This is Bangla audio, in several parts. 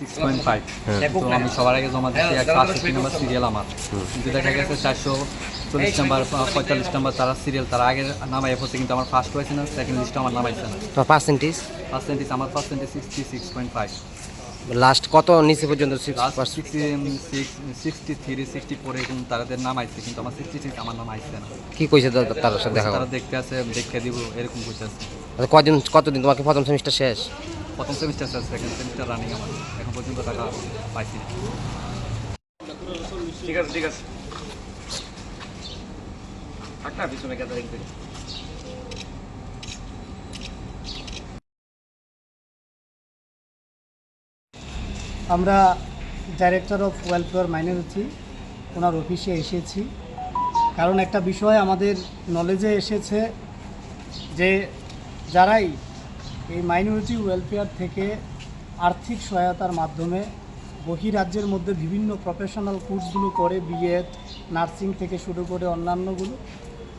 সিক্স পয়েন্ট ফাইভ তো আমি সবার আগে জমা দিচ্ছি একশো আটষট্টি নাম্বার সিরিয়াল আমার। কিন্তু দেখা গেছে চারশো চল্লিশ নাম্বার পঁয়তাল্লিশ নাম্বার তারা সিরিয়াল তারা আগে নামাই কিন্তু আমার ফার্স্ট হয়েছে না সেকেন্ড লিস্টে আমার নামাইছে না। পার্সেন্টেজ পার্সেন্টেজ আমার percentage sixty six point five last কত নিচে পর্যন্ত sixty sixty three sixty four এরকম তাদের নাম আইছে কিন্তু আমার সিক্সটি সিক্স আমার নাম আইছে না। কি কইছে তার সাথে দেখা তারা দেখতে আছে দিব এরকম আছে আচ্ছা, কদিন কতদিন? তোমাকে প্রথম সেমিস্টার শেষ? প্রথম সেমিস্টার শেষ সেকেন্ড সেমিস্টার রানিং আমার। পর্যন্ত টাকা পাইছি। ঠিক আছে ঠিক আছে। থাক না, পিছনে গ্যাদারিং থেকে আমরা ডাইরেক্টর অফ ওয়েলফেয়ার মাইনরিটি ওনার অফিসে এসেছি। কারণ একটা বিষয় আমাদের নলেজে এসেছে যে যারাই এই মাইনরিটি ওয়েলফেয়ার থেকে আর্থিক সহায়তার মাধ্যমে বহিরাজ্যের মধ্যে বিভিন্ন প্রফেশনাল কোর্সগুলো করে বিএড নার্সিং থেকে শুরু করে অন্যান্যগুলো।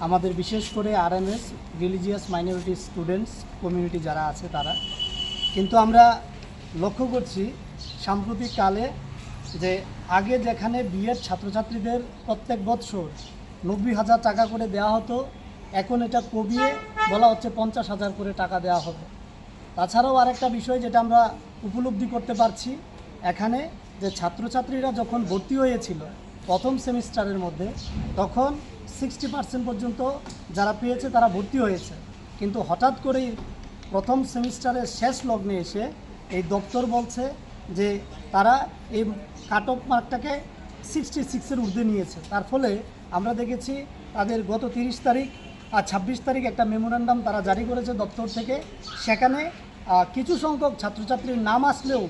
আমাদের বিশেষ করে RMS religious minority students community যারা আছে তারা। কিন্তু আমরা লক্ষ্য করছি সাম্প্রতিক কালে যে আগে যেখানে বিএড ছাত্রছাত্রীদের প্রত্যেক বৎসর নব্বই হাজার টাকা করে দেওয়া হতো, এখন এটা কমিয়ে বলা হচ্ছে পঞ্চাশ হাজার করে টাকা দেওয়া হবে। তাছাড়াও আরেকটা বিষয় যেটা আমরা উপলব্ধি করতে পারছি, এখানে যে ছাত্রছাত্রীরা যখন ভর্তি হয়েছিল প্রথম সেমিস্টারের মধ্যে, তখন সিক্সটি পার্সেন্ট পর্যন্ত যারা পেয়েছে তারা ভর্তি হয়েছে। কিন্তু হঠাৎ করেই প্রথম সেমিস্টারের শেষ লগ্নে এসে এই দপ্তর বলছে যে তারা এই কাট অফ মার্কটাকে সিক্সটি সিক্সের ঊর্ধ্বে নিয়েছে। তার ফলে আমরা দেখেছি তাদের গত তিরিশ তারিখ আর ছাব্বিশ তারিখ একটা মেমোরেন্ডাম তারা জারি করেছে দপ্তর থেকে। সেখানে কিছু সংখ্যক ছাত্রছাত্রীর নাম আসলেও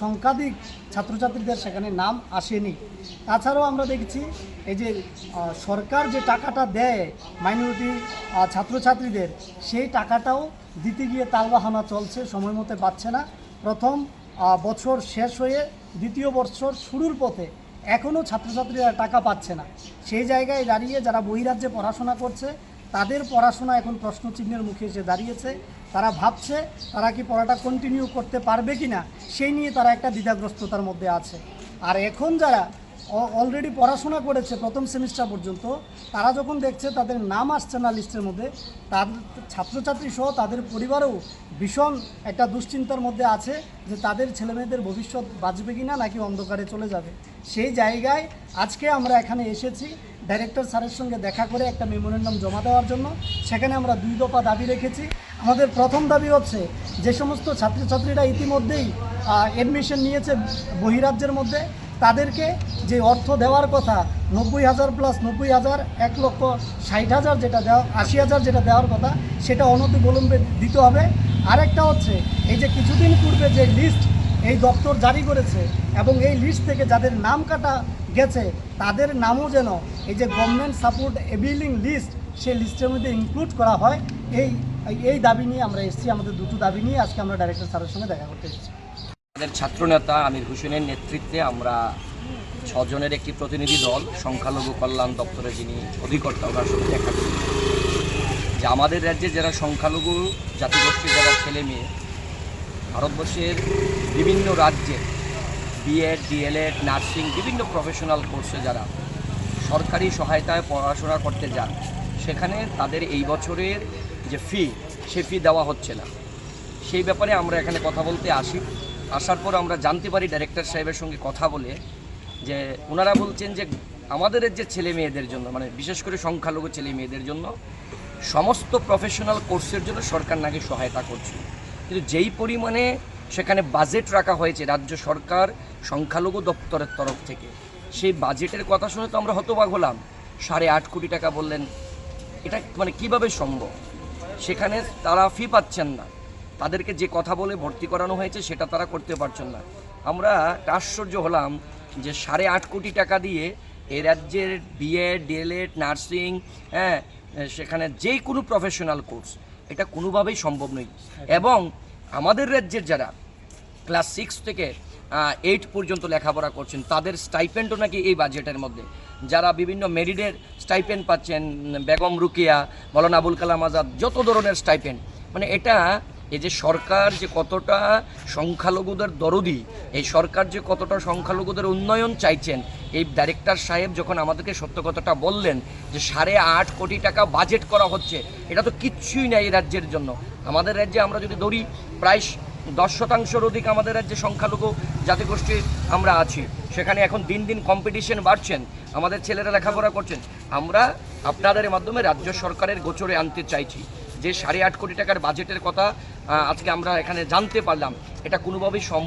সংখ্যাধিক ছাত্রছাত্রীদের সেখানে নাম আসেনি। তাছাড়াও আমরা দেখছি, এই যে সরকার যে টাকাটা দেয় মাইনরিটি ছাত্রছাত্রীদের, সেই টাকাটাও দিতে গিয়ে তালবাহানা চলছে, সময় মতো পাচ্ছে না। প্রথম বছর শেষ হয়ে দ্বিতীয় বছর শুরুর পথে এখনও ছাত্রছাত্রীরা টাকা পাচ্ছে না। সেই জায়গায় দাঁড়িয়ে যারা বহিরাজ্যে পড়াশোনা করছে তাদের পড়াশোনা এখন প্রশ্নচিহ্নের মুখে এসে দাঁড়িয়েছে। তারা ভাবছে, তারা কি পড়াটা কন্টিনিউ করতে পারবে কি না সেই নিয়ে তারা একটা দ্বিধাগ্রস্ততার মধ্যে আছে। আর এখন যারা অলরেডি পড়াশোনা করেছে প্রথম সেমিস্টার পর্যন্ত, তারা যখন দেখছে তাদের নাম আসছে না লিস্টের মধ্যে তার ছাত্রছাত্রী সহ তাদের পরিবারেও ভীষণ একটা দুশ্চিন্তার মধ্যে আছে যে তাদের ছেলেমেয়েদের ভবিষ্যৎ বাঁচবে কি না নাকি অন্ধকারে চলে যাবে। সেই জায়গায় আজকে আমরা এখানে এসেছি ডাইরেক্টর স্যারের সঙ্গে দেখা করে একটা মেমোরেন্ডাম জমা দেওয়ার জন্য সেখানে আমরা দুই দফা দাবি রেখেছি। আমাদের প্রথম দাবি হচ্ছে যে সমস্ত ছাত্রছাত্রীরা ইতিমধ্যেই অ্যাডমিশন নিয়েছে বহিরাজ্যের মধ্যে। তাদেরকে যে অর্থ দেওয়ার কথা, নব্বই হাজার প্লাস নব্বই হাজার, এক লক্ষ ষাট হাজার যেটা দেওয়া, আশি হাজার যেটা দেওয়ার কথা, সেটা অনতিবিলম্বে দিতে হবে। আরেকটা হচ্ছে, এই যে কিছুদিন পূর্বে যে লিস্ট এই দপ্তর জারি করেছে এবং এই লিস্ট থেকে যাদের নাম কাটা গেছে, তাদের নামও যেন এই যে গভর্নমেন্ট সাপোর্ট এবিলিং লিস্ট সেই লিস্টের মধ্যে ইনক্লুড করা হয়। এই এই দাবি নিয়ে আমরা এসেছি, আমাদের দুটো দাবি নিয়ে আজকে আমরা ডাইরেক্টর স্যারের সঙ্গে দেখা করতে এসেছি। আমাদের ছাত্রনেতা আমির হোসেনের নেতৃত্বে আমরা ছজনের একটি প্রতিনিধি দল, সংখ্যালঘু কল্যাণ দপ্তরে যিনি অধিকর্তা, ওনার সঙ্গে দেখা যে আমাদের রাজ্যে যারা সংখ্যালঘু জাতিগোষ্ঠীর, যারা ছেলে মেয়ে, ভারতবর্ষের বিভিন্ন রাজ্যে বিএড ডিএলএড নার্সিং, বিভিন্ন প্রফেশনাল কোর্সে যারা সরকারি সহায়তায় পড়াশোনা করতে যান, সেখানে তাদের এই বছরের যে ফি সে ফি দেওয়া হচ্ছে না। সেই ব্যাপারে আমরা এখানে কথা বলতে আসি। আসার পর আমরা জানতে পারি ডাইরেক্টর সাহেবের সঙ্গে কথা বলে যে ওনারা বলছেন যে আমাদের যে ছেলে মেয়েদের জন্য মানে বিশেষ করে সংখ্যালঘু ছেলে মেয়েদের জন্য সমস্ত প্রফেশনাল কোর্সের জন্য সরকার নাকি সহায়তা করছে। কিন্তু যেই পরিমাণে সেখানে বাজেট রাখা হয়েছে রাজ্য সরকার সংখ্যালঘু দপ্তরের তরফ থেকে। সেই বাজেটের কথা শুনে তো আমরা হতবাক হলাম। সাড়ে আট কোটি টাকা বললেন। এটা মানে কীভাবে সম্ভব? সেখানে তারা ফি পাচ্ছেন না। তাদেরকে যে কথা বলে ভর্তি করানো হয়েছে সেটা তারা করতে পারছেন না। আমরা আশ্চর্য হলাম যে সাড়ে আট কোটি টাকা দিয়ে এ রাজ্যের বিএড ডিএলএড নার্সিং হ্যাঁ সেখানে যে কোনো প্রফেশনাল কোর্স এটা কোনোভাবেই সম্ভব নয়। এবং আমাদের রাজ্যের যারা ক্লাস সিক্স থেকে এইট পর্যন্ত লেখাপড়া করছেন, তাদের স্টাইপেন্ডও নাকি এই বাজেটের মধ্যে। যারা বিভিন্ন মেরিডের স্টাইপেন্ড পাচ্ছেন, বেগম রুকিয়া, মৌলানা আবুল কালাম আজাদ, যত ধরনের স্টাইপেন্ড মানে এটা, এই যে সরকার যে কতটা সংখ্যালঘুদের দরদি, এই সরকার যে কতটা সংখ্যালঘুদের উন্নয়ন চাইছেন এই ডাইরেক্টর সাহেব যখন আমাদেরকে সত্য কথাটা বললেন যে সাড়ে আট কোটি টাকা বাজেট করা হচ্ছে, এটা তো কিচ্ছুই নাই এই রাজ্যের জন্য। আমাদের রাজ্যে আমরা যদি ধরি, প্রায় দশ শতাংশের অধিক আমাদের রাজ্যে সংখ্যালঘু জাতিগোষ্ঠী আমরা আছি। সেখানে এখন দিন দিন কম্পিটিশন বাড়ছেন, আমাদের ছেলেরা লেখাপড়া করছেন। আমরা আপনাদের মাধ্যমে রাজ্য সরকারের গোচরে আনতে চাইছি যে সাড়ে আট কোটি টাকার বাজেটের কথা আজকে আমরা এখানে জানতে পারলাম। এটা কোনোভাবেই সম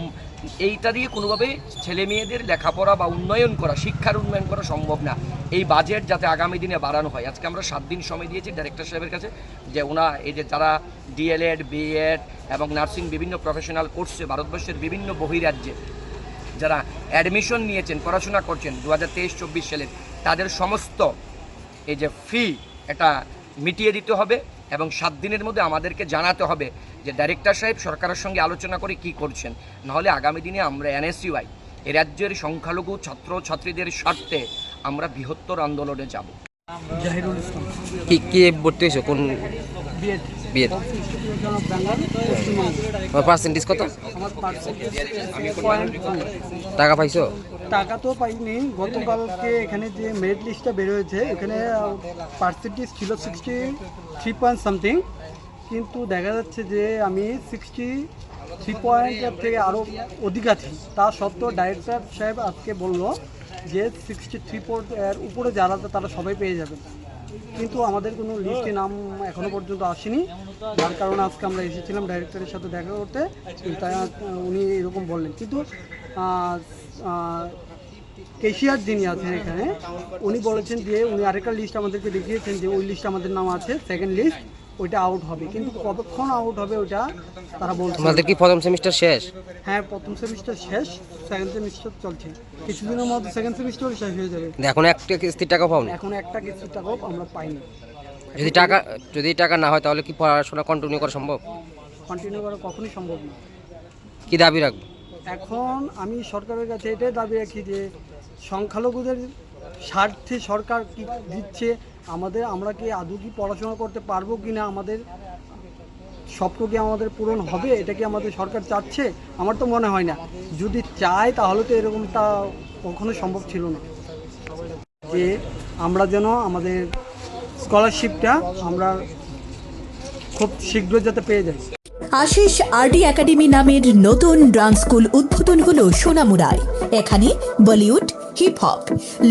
এইটা দিয়ে কোনোভাবেই ছেলে মেয়েদের লেখাপড়া বা উন্নয়ন করা, শিক্ষার উন্নয়ন করা সম্ভব না। এই বাজেট যাতে আগামী দিনে বাড়ানো হয়। আজকে আমরা সাত দিন সময় দিয়েছি ডাইরেক্টর সাহেবের কাছে যে ওনা এই যে যারা ডিএলএড বিএড এবং নার্সিং বিভিন্ন প্রফেশনাল কোর্সে ভারতবর্ষের বিভিন্ন বহিরাজ্যে যারা অ্যাডমিশন নিয়েছেন, পড়াশোনা করছেন দু হাজার তেইশ, চব্বিশ সালের, তাদের সমস্ত এই যে ফি এটা মিটিয়ে দিতে হবে। এবং সাত দিনের মধ্যে আমাদেরকে জানাতে হবে যে ডাইরেক্টর সাহেব সরকারের সঙ্গে আলোচনা করে কি করছেন। নাহলে আগামী দিনে আমরা এনএসইউআই এ রাজ্যের সংখ্যালঘু ছাত্র ছাত্রীদের স্বার্থে আমরা বৃহত্তর আন্দোলনে যাব। জাহিরুল ইসলাম। কি কি ভর্তি হয়েছো? কোন? বিএড পার্সেন্টেজ কত? টাকা পাইছো? টাকা তো পাইনি। গতকালকে এখানে যে মেরিট লিস্টটা বেরোয়েছে, এখানে পার্সেন্টেজ ছিল সিক্সটি থ্রি পয়েন্ট সামথিং কিন্তু দেখা যাচ্ছে যে আমি সিক্সটি থ্রি পয়েন্টের থেকে আরও অধিক আছি। তা সত্ত্বেও ডাইরেক্টর সাহেব আজকে বলল যে সিক্সটি থ্রি এর উপরে যারা তারা সবাই পেয়ে যাবে। কিন্তু আমাদের কোনো লিস্টে নাম এখনও পর্যন্ত আসেনি। যার কারণে আজকে আমরা এসেছিলাম ডাইরেক্টরের সাথে দেখা করতে। তাই উনি এরকম বললেন। কিন্তু কেশিয়ার যিনি আছেন এখানে উনি বলেছেন যে উনি আরেকটা লিস্ট আমাদেরকে দেখিয়েছেন যে ওই লিস্ট আমাদের নাম আছে সেকেন্ড লিস্ট ওইটা আউট হবে। কিন্তু কতক্ষণ আউট হবে ওইটা তারা বলছে আমাদের কি প্রথম সেমিস্টার শেষ? হ্যাঁ প্রথম সেমিস্টার শেষ সেকেন্ড সেমিস্টার চলছে। কিছুদিনের মধ্যে সেকেন্ড সেমিস্টার শেষ হয়ে যাবে। এখন একটা কিস্তির টাকা পাওনি? এখন একটা কিছু টাকাও আমরা পাইনি। যদি টাকা যদি টাকা না হয় তাহলে কি পড়াশোনা কন্টিনিউ করা সম্ভব? কন্টিনিউ করা কখনোই সম্ভব না। কি দাবি রাখব? এখন আমি সরকারের কাছে এটাই দাবি রাখি যে সংখ্যালঘুদের স্বার্থে সরকার কি দিচ্ছে, আমাদের, আমরা কি আদৌ কি পড়াশোনা করতে পারব কি না আমাদের স্বপ্ন কি আমাদের পূরণ হবে, এটা কি আমাদের সরকার চাচ্ছে? আমার তো মনে হয় না। যদি চায়, তাহলে তো এরকমটা কখনো সম্ভব ছিল না। যে আমরা যেন আমাদের স্কলারশিপটা আমরা খুব শীঘ্র যাতে পেয়ে যাই। আশিস আরডি একাডেমি নামের নতুন ডান্স স্কুল উদ্বোধন হলো সোনামুড়ায়। এখানে Bollywood hip hop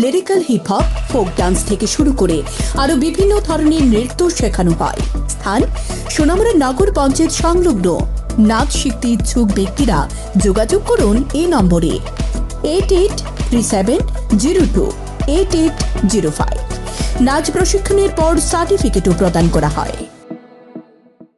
lyrical hip hop folk dance থেকে শুরু করে আরও বিভিন্ন ধরনের নৃত্য শেখানো হয়। স্থান সোনামুড়া নগর পঞ্চায়েত সংলগ্ন। নাচ শিখতে ইচ্ছুক ব্যক্তিরা যোগাযোগ করুন এই নম্বরে। Eight eight three seven zero two eight eight zero five নাচ প্রশিক্ষণের পর সার্টিফিকেটও প্রদান করা হয়।